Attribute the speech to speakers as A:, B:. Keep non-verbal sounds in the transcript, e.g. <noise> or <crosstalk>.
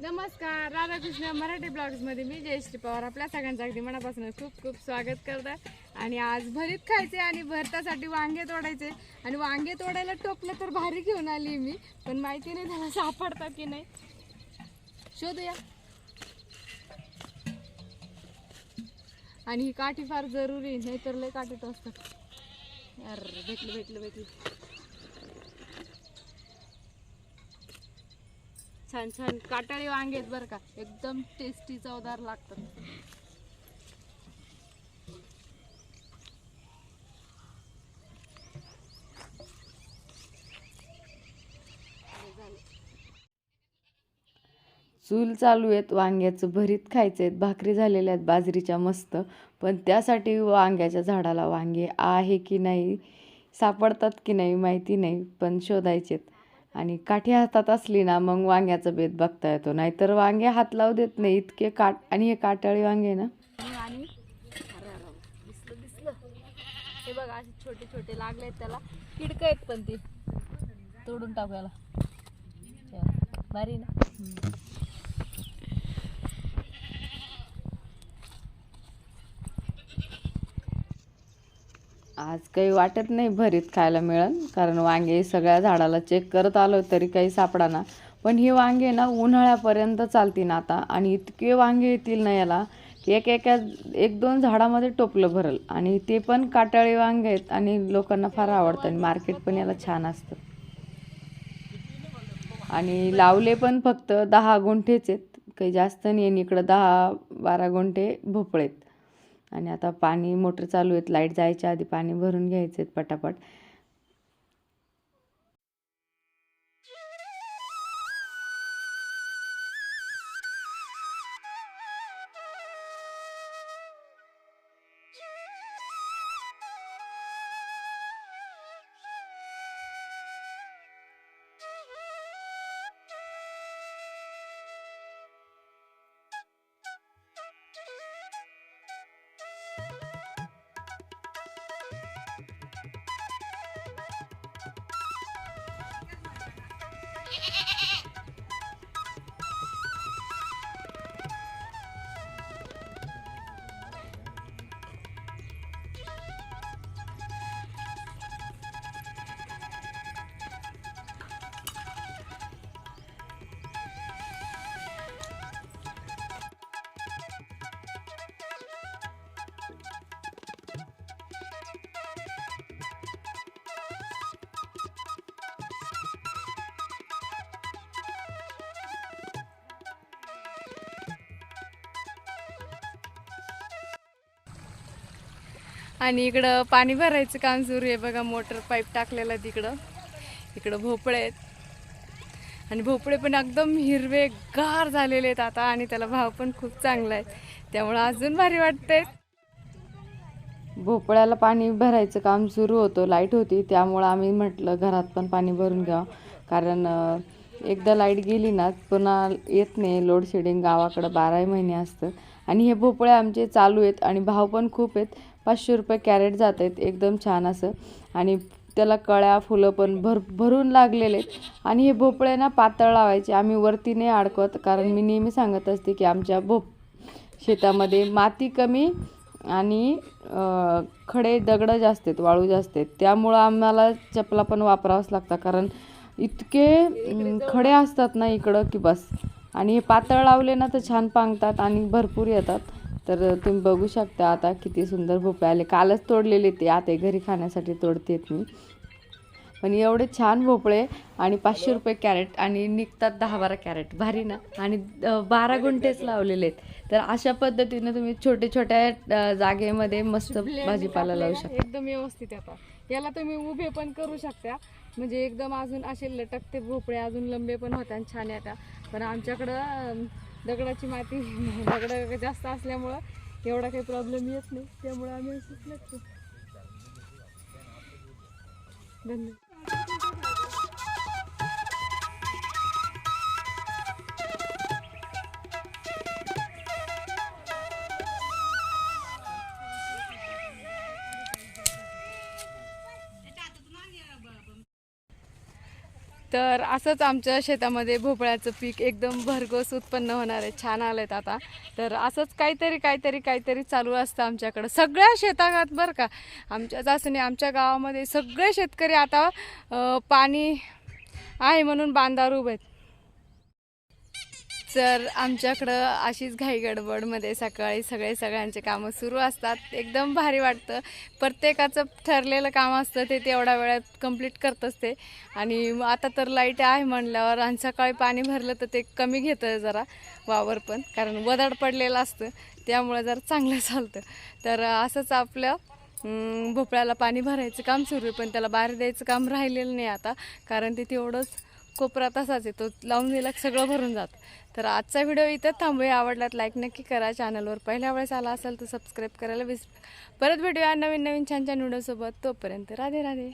A: नमस्कार राधाकृष्ण मराठी ब्लॉग्समध्ये मी जयश्री पवार. आपल्या सगळ्यांचं अगदी मनापासून खूप खूप स्वागत करतात आणि आज भरीत खायचे आणि भरतासाठी वांगे तोडायचे. आणि वांगे तोडायला टोपलं तर भारी घेऊन आली मी पण माहिती नाही त्याला सापडतात की नाही. शोधूया. आणि ही काठी फार जरुरी आहे, नाहीतर लय काठी टोचतात. अरे भेटलं भेटलं भेटलं. छान छान. काटाळी वांगे आहेत बरं का. एकदम टेस्टी चवदार लागतात.
B: चूल चालू आहेत वांग्याचं भरीत खायचे आहेत भाकरी झालेल्या आहेत बाजरीच्या मस्त. पण त्यासाठी वांग्याच्या झाडाला वांगे आहे की नाही सापडतात की नाही माहिती नाही पण शोधायचेत. आणि काठी हातात असली ना मग वांग्याचा बेत बघता येतो. नाहीतर वांगे हात लावू देत नाही इतके काट आणि हे काटाळी वांगे ना.
A: आणि दिसलं दिसलं. हे बघा असे छोटे छोटे लागले आहेत त्याला. किडक आहेत पण ती. तोडून टाकूयाला भारी ना?
B: आज काही वाटत नाही भरीत खायला मिळेल कारण वांगे सगळ्या झाडाला चेक करत आलो तरी काही सापडाना. पण ही वांगे ना उन्हाळ्यापर्यंत चालतील आता आणि इतके वांगे येतील ना याला की एक एका एक दोन झाडामध्ये टोपलं भरल. आणि ते पण काटाळी वांगे आहेत आणि लोकांना फार आवडतं आणि मार्केट पण याला छान असतं. आणि लावले पण फक्त दहा गुंठेच आहेत. काही जास्त नाही इकडं दहा बारा गुंठे भोपळे आहेत आणि आता पाणी मोटर चालू आहेत लाइट जायच्या आधी पाणी भरून घ्यायचे आहेत पटापट.
A: Hehehehe <laughs> आणि इकडं पाणी भरायचं काम सुरू आहे. बघा मोटर पाईप टाकलेला आहे तिकडं. इकडं भोपळे आहेत. आणि भोपळे पण एकदम हिरवे गार झालेले आहेत आता आणि त्याला भाव पण खूप चांगला आहे. त्यामुळं अजून भारी वाटते
B: भोपळ्याला पाणी भरायचं काम सुरू होतं. लाइट होती. त्यामुळं आम्ही म्हटलं घरात पण पाणी भरून घ्यावं. कारण एकदा लाइट गेली ना पुन्हा येत नाही लोडशेडिंग गावाकडं बाराही महिने असतं. आणि हे भोपळे आमचे चालू आहेत आणि भाव पण खूप आहेत. पाचशे रुपये कॅरेट जात आहेत एकदम छान असं. आणि त्याला कळ्या फुलं पण भर भरून लागलेले आहेत. आणि हे भोपळे ना पातळ लावायचे. आम्ही वरती नाही अडकवत कारण मी नेहमी सांगत असते की आमच्या भोप शेतामध्ये माती कमी आणि खडे दगडं जास्त आहेत वाळू जास्त आहेत. त्यामुळं आम्हाला चपला पण वापरावंच लागतं कारण इतके खडे असतात ना इकडं की बस. आणि हे पातळ लावले ना तर छान पांगतात आणि भरपूर येतात. तर तुम्ही बघू शकता आता किती सुंदर भोपळे आले. कालच तोडलेले ते आता घरी खाण्यासाठी तोडतेत मी. पण एवढे छान भोपळे आणि पाचशे रुपये कॅरेट आणि निघतात दहा बारा कॅरेट. भारी ना? आणि बारा गुंठेच लावलेले आहेत. तर अशा पद्धतीने तुम्ही छोटे छोट्या जागेमध्ये मस्त भाजीपाला लावू शकता.
A: एकदम व्यवस्थित येतात. याला तुम्ही उभे पण करू शकता. म्हणजे एकदम अजून असे लटकते भोपळे अजून लंबे पण होतात आणि छान येतात पण आमच्याकडं दगडाची माती <laughs> दगड जास्त असल्यामुळं एवढा काही प्रॉब्लेम येत नाही. त्यामुळे आम्ही असंच लागतो धन्यवाद. तर असंच आमच्या शेतामध्ये भोपळ्याचं पीक एकदम भरघोस उत्पन्न होणार आहे. छान आलं आहेत आता. तर असंच काहीतरी काहीतरी काहीतरी चालू असतं आमच्याकडं. सगळ्या शेतागात बरं का. आमच्याच असं नाही आमच्या गावामध्ये सगळे शेतकरी आता पाणी आहे म्हणून बांधावर उभे आहेत. तर आमच्याकडं अशीच घाई गडबडमध्ये सकाळी सगळे सगळ्यांचे कामं सुरू असतात. एकदम भारी वाटतं. प्रत्येकाचं ठरलेलं काम असतं ते तेवढ्या वेळात कंप्लीट करत असते. आणि आता तर लाइट आहे म्हणल्यावर आणि सकाळी पाणी भरलं तर ते कमी घेतं जरा वावर पण कारण वदड पडलेलं असतं. त्यामुळे जरा चांगलं चालतं. तर असंच आपलं भोपळ्याला पाणी भरायचं काम सुरू आहे पण त्याला बाहेर द्यायचं काम राहिलेलं नाही आता. कारण ते तेवढंच कोपरा तसाच आहे तो लावून दिला सगळं भरून जात. तर आजचा व्हिडिओ इथं थांबूया. आवडलात लाईक नक्की करा. चॅनलवर पहिल्या वेळेस आला असेल तर सबस्क्राईब करायला विसरू परत भेटूया नवीन नवीन छान छान व्हिडिओसोबत तोपर्यंत राधे राधे.